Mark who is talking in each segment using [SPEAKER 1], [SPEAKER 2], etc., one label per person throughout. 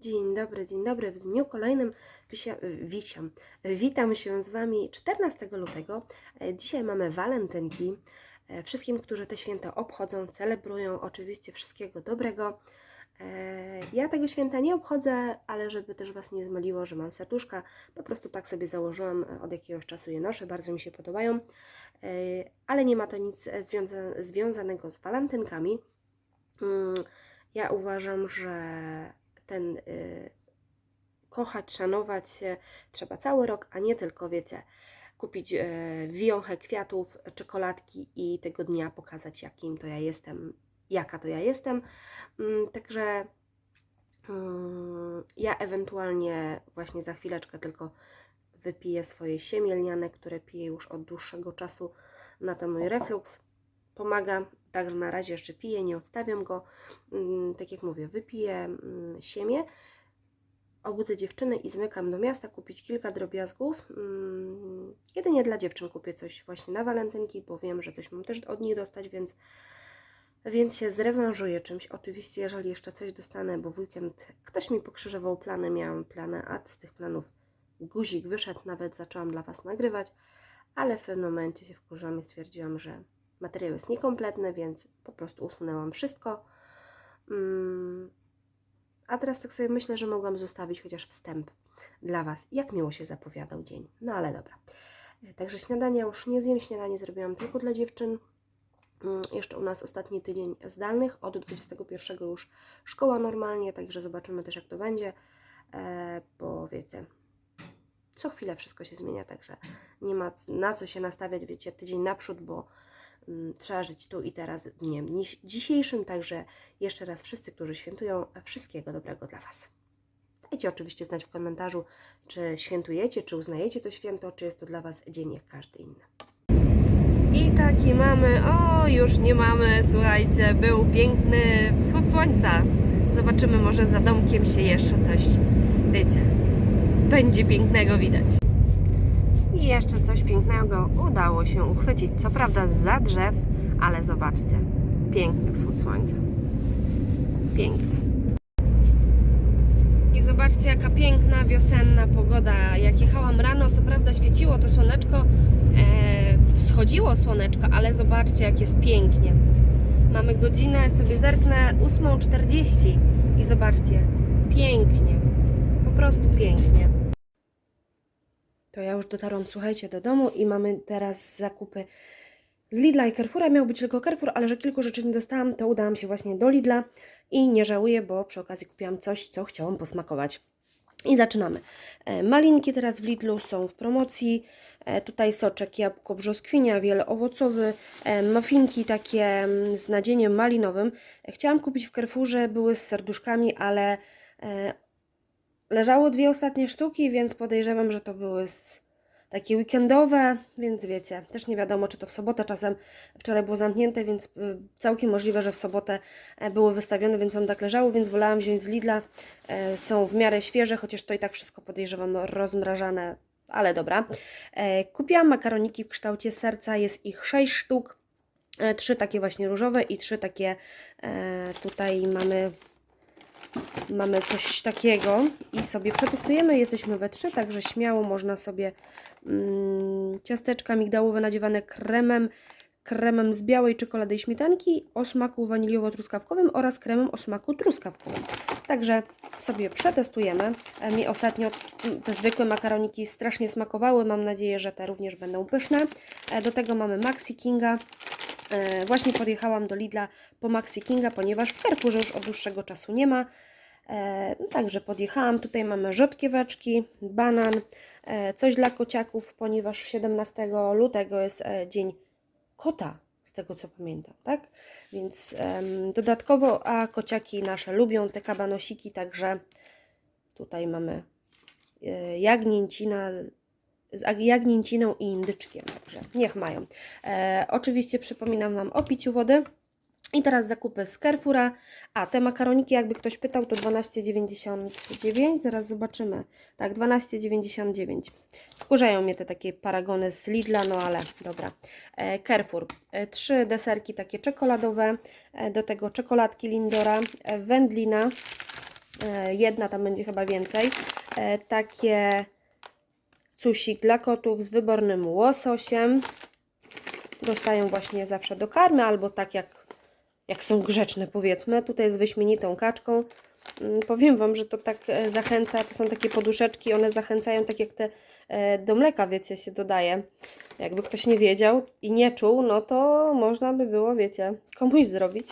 [SPEAKER 1] Dzień dobry, dzień dobry. W dniu kolejnym wisia, wisiam. Witam się z Wami 14 lutego. E, Dzisiaj mamy walentynki. E, Wszystkim, którzy te święta obchodzą, celebrują, oczywiście wszystkiego dobrego. E, Ja tego święta nie obchodzę, ale żeby też Was nie zmyliło, że mam serduszka, po prostu tak sobie założyłam, e, od jakiegoś czasu je noszę, bardzo mi się podobają. E, Ale nie ma to nic e, związa- związanego z walentynkami. Mm, Ja uważam, że ten y, kochać, szanować się trzeba cały rok, a nie tylko, wiecie, kupić y, wiąchę kwiatów, czekoladki i tego dnia pokazać, jakim to ja jestem, jaka to ja jestem. Mm, Także mm, ja ewentualnie właśnie za chwileczkę tylko wypiję swoje siemielniane, które piję już od dłuższego czasu na ten mój refluks. Pomaga, także na razie jeszcze piję, nie odstawiam go. Mm, Tak jak mówię, wypiję mm, siemię, obudzę dziewczyny i zmykam do miasta kupić kilka drobiazgów. Mm, Jedynie dla dziewczyn kupię coś właśnie na walentynki, bo wiem, że coś mam też od nich dostać, więc, więc się zrewanżuję czymś. Oczywiście, jeżeli jeszcze coś dostanę, bo w weekend ktoś mi pokrzyżował plany, miałam plany, a z tych planów guzik wyszedł, nawet zaczęłam dla Was nagrywać, ale w pewnym momencie się wkurzam i stwierdziłam, że materiał jest niekompletny, więc po prostu usunęłam wszystko. Mm, A teraz tak sobie myślę, że mogłam zostawić chociaż wstęp dla Was, jak miło się zapowiadał dzień. No ale dobra. E, Także śniadania już nie zjem, śniadanie zrobiłam tylko dla dziewczyn. Mm, Jeszcze u nas ostatni tydzień zdalnych, od 21 już szkoła normalnie, także zobaczymy też jak to będzie, e, bo wiecie, co chwilę wszystko się zmienia, także nie ma na co się nastawiać, wiecie, tydzień naprzód, bo trzeba żyć tu i teraz dniem dzisiejszym, także jeszcze raz wszyscy, którzy świętują, wszystkiego dobrego dla Was. Dajcie oczywiście znać w komentarzu, czy świętujecie, czy uznajecie to święto, czy jest to dla Was dzień jak każdy inny. I taki mamy, o już nie mamy, słuchajcie, był piękny wschód słońca. Zobaczymy, może za domkiem się jeszcze coś, wiecie, będzie pięknego widać. I jeszcze coś pięknego udało się uchwycić. Co prawda za drzew, ale zobaczcie. Piękny wschód słońca. Piękny. I zobaczcie, jaka piękna wiosenna pogoda. Jak jechałam rano, co prawda świeciło to słoneczko, e, wschodziło słoneczko, ale zobaczcie, jak jest pięknie. Mamy godzinę, sobie zerknę, 8.40 i zobaczcie, pięknie. Po prostu pięknie. To ja już dotarłam, słuchajcie, do domu i mamy teraz zakupy z Lidla i Carrefoura. Miał być tylko Carrefour, ale że kilku rzeczy nie dostałam, to udałam się właśnie do Lidla i nie żałuję, bo przy okazji kupiłam coś, co chciałam posmakować. I zaczynamy. E, Malinki teraz w Lidlu są w promocji. E, Tutaj soczek jabłko brzoskwinia, wiele owocowy, e, muffinki takie mm, z nadzieniem malinowym. Chciałam kupić w Carrefourze, były z serduszkami, ale leżało dwie ostatnie sztuki, więc podejrzewam, że to były takie weekendowe, więc wiecie, też nie wiadomo, czy to w sobotę czasem wczoraj było zamknięte, więc y, całkiem możliwe, że w sobotę e, były wystawione, więc on tak leżało, więc wolałam wziąć z Lidla. E, Są w miarę świeże, chociaż to i tak wszystko podejrzewam rozmrażane, ale dobra. E, Kupiłam makaroniki w kształcie serca, jest ich 6 sztuk. Trzy takie właśnie różowe i trzy takie tutaj mamy mamy coś takiego i sobie przetestujemy. Jesteśmy we trzy, także śmiało można sobie mm, ciasteczka migdałowe nadziewane kremem, kremem z białej czekolady i śmietanki o smaku waniliowo-truskawkowym oraz kremem o smaku truskawkowym. Także sobie przetestujemy. E, Mi ostatnio mm, te zwykłe makaroniki strasznie smakowały. Mam nadzieję, że te również będą pyszne. E, Do tego mamy Maxi Kinga. E, Właśnie podjechałam do Lidla po Maxi Kinga, ponieważ w Carrefourze już od dłuższego czasu nie ma. E, no Także podjechałam. Tutaj mamy rzodkieweczki, banan, e, coś dla kociaków, ponieważ 17 lutego jest dzień kota, z tego co pamiętam, tak? Więc em, dodatkowo, a kociaki nasze lubią te kabanosiki, także tutaj mamy jagnięcina z ag- jagnięciną i indyczkiem, także niech mają. E, oczywiście przypominam Wam o piciu wody. I teraz zakupy z Carrefoura. A, te makaroniki, jakby ktoś pytał, to 12,99. Zaraz zobaczymy. Tak, 12,99. Wkurzają mnie te takie paragony z Lidla, no ale dobra. E, Carrefour. E, trzy deserki takie czekoladowe. E, do tego czekoladki Lindora. E, wędlina. E, jedna tam będzie chyba więcej. E, takie cusik dla kotów z wybornym łososiem. Dostają właśnie zawsze do karmy, albo tak jak, jak są grzeczne powiedzmy. Tutaj z wyśmienitą kaczką. Mm, Powiem Wam, że to tak e, zachęca, to są takie poduszeczki, one zachęcają tak jak te e, do mleka, wiecie, się dodaje. Jakby ktoś nie wiedział i nie czuł, no to można by było, wiecie, komuś zrobić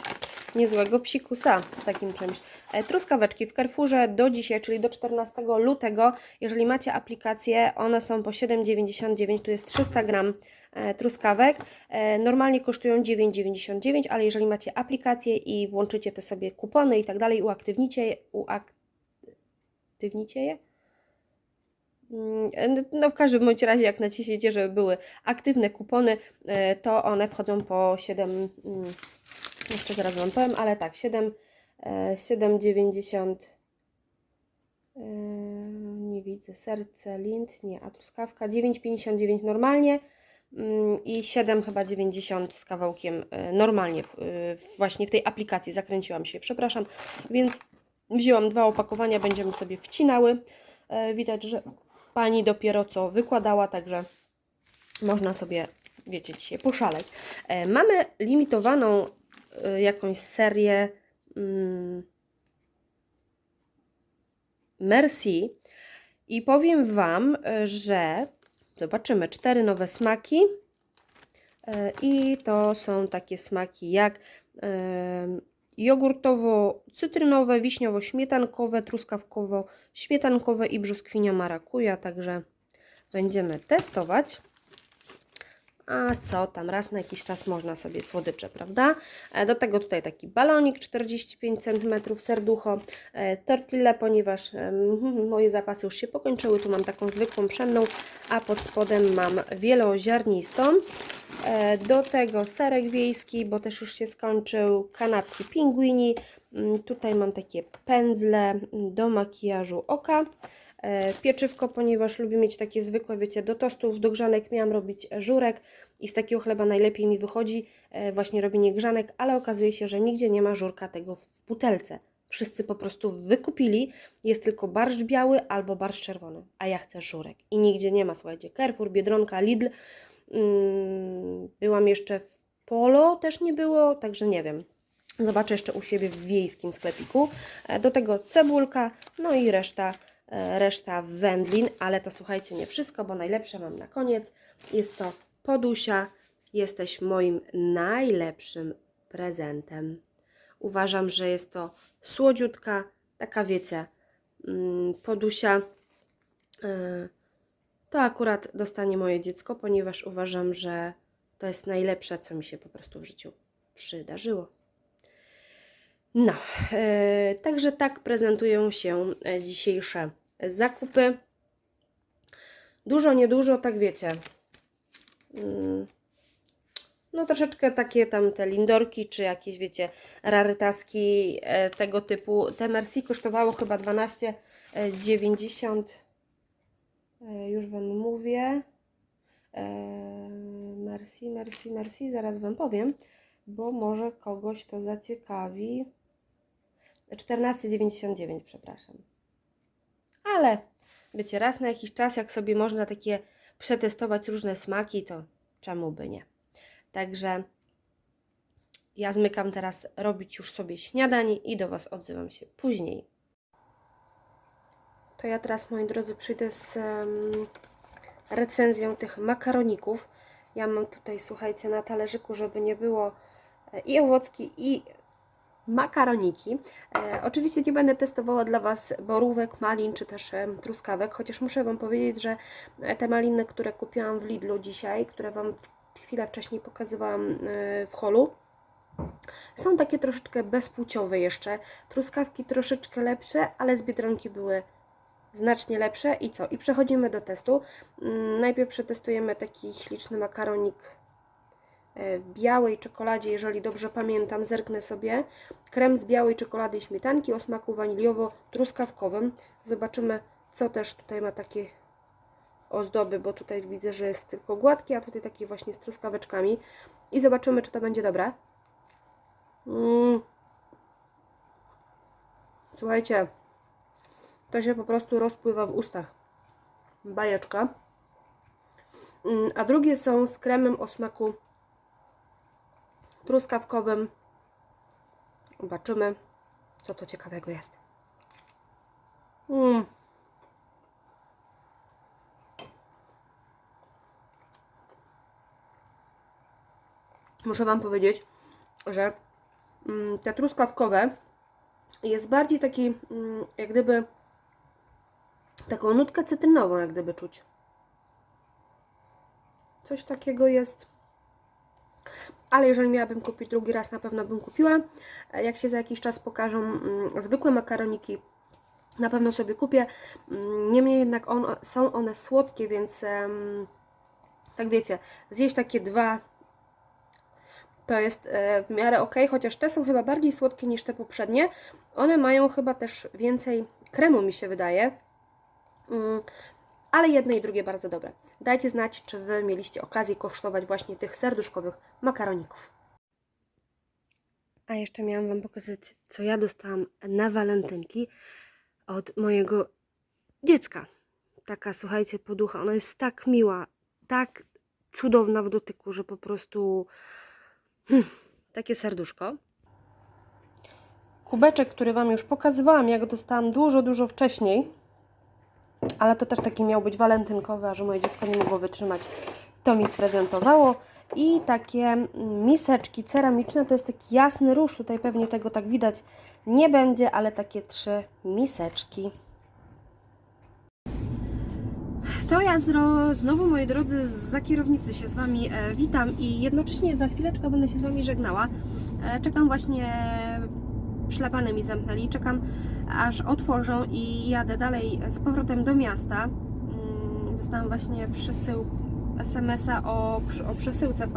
[SPEAKER 1] niezłego psikusa z takim czymś. E, Truskaweczki w Carrefourze do dzisiaj, czyli do 14 lutego, jeżeli macie aplikację, one są po 7,99, tu jest 300 gram truskawek. E, Normalnie kosztują 9,99, ale jeżeli macie aplikację i włączycie te sobie kupony i tak dalej, uaktywnicie je, uaktywnicie je? Mm, No w każdym bądź razie, jak naciśniecie, żeby były aktywne kupony, e, to one wchodzą po 7, mm, jeszcze zaraz Wam powiem, ale tak, 7, e, 7,90 e, nie widzę, serce, lint, nie, a truskawka 9,59 normalnie i 7 chyba 90 z kawałkiem e, normalnie e, właśnie w tej aplikacji zakręciłam się, przepraszam, więc wzięłam dwa opakowania, będziemy sobie wcinały. E, Widać, że pani dopiero co wykładała, także można sobie, wiecie, dzisiaj poszaleć. E, Mamy limitowaną e, jakąś serię mm, Merci i powiem Wam, że zobaczymy. Cztery nowe smaki. E, i to są takie smaki jak em, jogurtowo-cytrynowe, wiśniowo-śmietankowe, truskawkowo-śmietankowe i brzoskwinia marakuja, także będziemy testować. A co tam, raz na jakiś czas można sobie słodycze, prawda? E, Do tego tutaj taki balonik 45 cm, serducho, e, tortille, ponieważ moje zapasy już się pokończyły. Tu mam taką zwykłą pszenną, a pod spodem mam wieloziarnistą. E, Do tego serek wiejski, bo też już się skończył, kanapki pingwini. Mm, Tutaj mam takie pędzle do makijażu oka. E, Pieczywko, ponieważ lubię mieć takie zwykłe, wiecie, do tostów, do grzanek miałam robić żurek i z takiego chleba najlepiej mi wychodzi e, właśnie robienie grzanek, ale okazuje się, że nigdzie nie ma żurka tego w butelce. Wszyscy po prostu wykupili, jest tylko barszcz biały albo barszcz czerwony, a ja chcę żurek i nigdzie nie ma, słuchajcie, Carrefour, Biedronka, Lidl, mm, byłam jeszcze w Polo, też nie było, także nie wiem. Zobaczę jeszcze u siebie w wiejskim sklepiku. E, Do tego cebulka, no i reszta, e, reszta wędlin, ale to słuchajcie, nie wszystko, bo najlepsze mam na koniec. Jest to podusia. Jesteś moim najlepszym prezentem. Uważam, że jest to słodziutka, taka wiecie, mm, podusia. E, To akurat dostanie moje dziecko, ponieważ uważam, że to jest najlepsze, co mi się po prostu w życiu przydarzyło. No, e, także tak prezentują się e, dzisiejsze zakupy. Dużo, niedużo, tak wiecie. Mm, No troszeczkę takie tam te lindorki, czy jakieś wiecie, rarytaski e, tego typu. Te Merci kosztowało chyba 12,90. E, Już Wam mówię. Merci, merci, merci. Zaraz Wam powiem, bo może kogoś to zaciekawi. 14,99, przepraszam. Ale wiecie, raz na jakiś czas, jak sobie można takie przetestować różne smaki, to czemu by nie? Także ja zmykam teraz robić już sobie śniadanie i do Was odzywam się później. To ja teraz, moi drodzy, przyjdę z em, recenzją tych makaroników. Ja mam tutaj, słuchajcie, na talerzyku, żeby nie było e, i owocki, i makaroniki. E, oczywiście nie będę testowała dla Was borówek, malin czy też em, truskawek, chociaż muszę Wam powiedzieć, że e, te maliny, które kupiłam w Lidlu dzisiaj, które Wam chwilę wcześniej pokazywałam e, w holu, są takie troszeczkę bezpłciowe jeszcze. Truskawki troszeczkę lepsze, ale z Biedronki były znacznie lepsze. I co? I przechodzimy do testu. Mm, Najpierw przetestujemy taki śliczny makaronik e, w białej czekoladzie, jeżeli dobrze pamiętam, zerknę sobie. Krem z białej czekolady i śmietanki o smaku waniliowo-truskawkowym. Zobaczymy, co też tutaj ma takie ozdoby, bo tutaj widzę, że jest tylko gładki, a tutaj taki właśnie z truskaweczkami. I zobaczymy, czy to będzie dobre. Mm. Słuchajcie, to się po prostu rozpływa w ustach. Bajeczka. Mm, A drugie są z kremem o smaku truskawkowym. Zobaczymy, co to ciekawego jest. Mm. Muszę Wam powiedzieć, że mm, te truskawkowe jest bardziej taki, mm, jak gdyby, taką nutkę cytrynową, jak gdyby czuć. Coś takiego jest. Ale jeżeli miałabym kupić drugi raz, na pewno bym kupiła. E, Jak się za jakiś czas pokażą mm, zwykłe makaroniki, na pewno sobie kupię. Mm, Niemniej jednak on, są one słodkie, więc tak wiecie, zjeść takie dwa to jest e, w miarę ok, chociaż te są chyba bardziej słodkie niż te poprzednie. One mają chyba też więcej kremu, mi się wydaje. Ale jedne i drugie bardzo dobre. Dajcie znać, czy Wy mieliście okazję kosztować właśnie tych serduszkowych makaroników. A jeszcze miałam Wam pokazać, co ja dostałam na walentynki od mojego dziecka. Taka, słuchajcie, poducha. Ona jest tak miła, tak cudowna w dotyku, że po prostu hmm, takie serduszko. Kubeczek, który Wam już pokazywałam, jak dostałam dużo, dużo wcześniej, ale to też taki miał być walentynkowy, że moje dziecko nie mogło wytrzymać, to mi sprezentowało. I takie mm, miseczki ceramiczne, to jest taki jasny róż, tutaj pewnie tego tak widać nie będzie, ale takie trzy miseczki. To ja znowu, moi drodzy, za kierownicy się z Wami e, witam i jednocześnie za chwileczkę będę się z Wami żegnała. E, czekam właśnie, szlabany mi zamknęli, czekam aż otworzą i jadę dalej z powrotem do miasta. Mm, Dostałam właśnie przesył SMS-a o, o przesyłce w,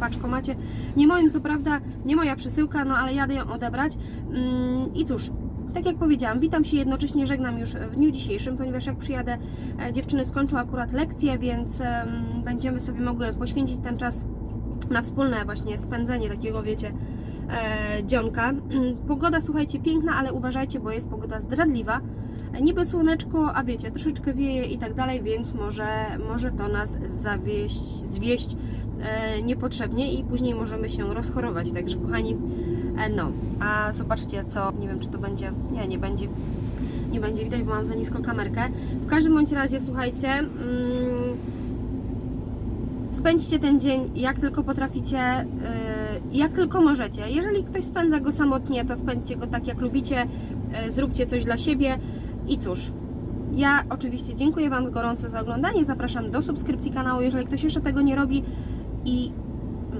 [SPEAKER 1] paczkomacie. Nie moim, co prawda, nie moja przesyłka, no ale jadę ją odebrać. Mm, I cóż, tak jak powiedziałam, witam się jednocześnie, żegnam już w dniu dzisiejszym, ponieważ jak przyjadę, e, dziewczyny skończą akurat lekcje, więc em, będziemy sobie mogły poświęcić ten czas na wspólne właśnie spędzenie takiego, wiecie, e, dzionka. Pogoda, słuchajcie, piękna, ale uważajcie, bo jest pogoda zdradliwa. Niby słoneczko, a wiecie, troszeczkę wieje i tak dalej, więc może, może to nas zawieść, zwieść e, niepotrzebnie i później możemy się rozchorować. Także kochani, e, no, a zobaczcie co, nie wiem czy to będzie, nie, nie będzie, nie będzie widać, bo mam za nisko kamerkę. W każdym bądź razie, słuchajcie, mm, spędźcie ten dzień jak tylko potraficie, yy, jak tylko możecie. Jeżeli ktoś spędza go samotnie, to spędźcie go tak jak lubicie, yy, zróbcie coś dla siebie i cóż. Ja oczywiście dziękuję Wam gorąco za oglądanie, zapraszam do subskrypcji kanału, jeżeli ktoś jeszcze tego nie robi i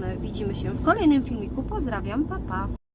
[SPEAKER 1] my widzimy się w kolejnym filmiku. Pozdrawiam, pa pa!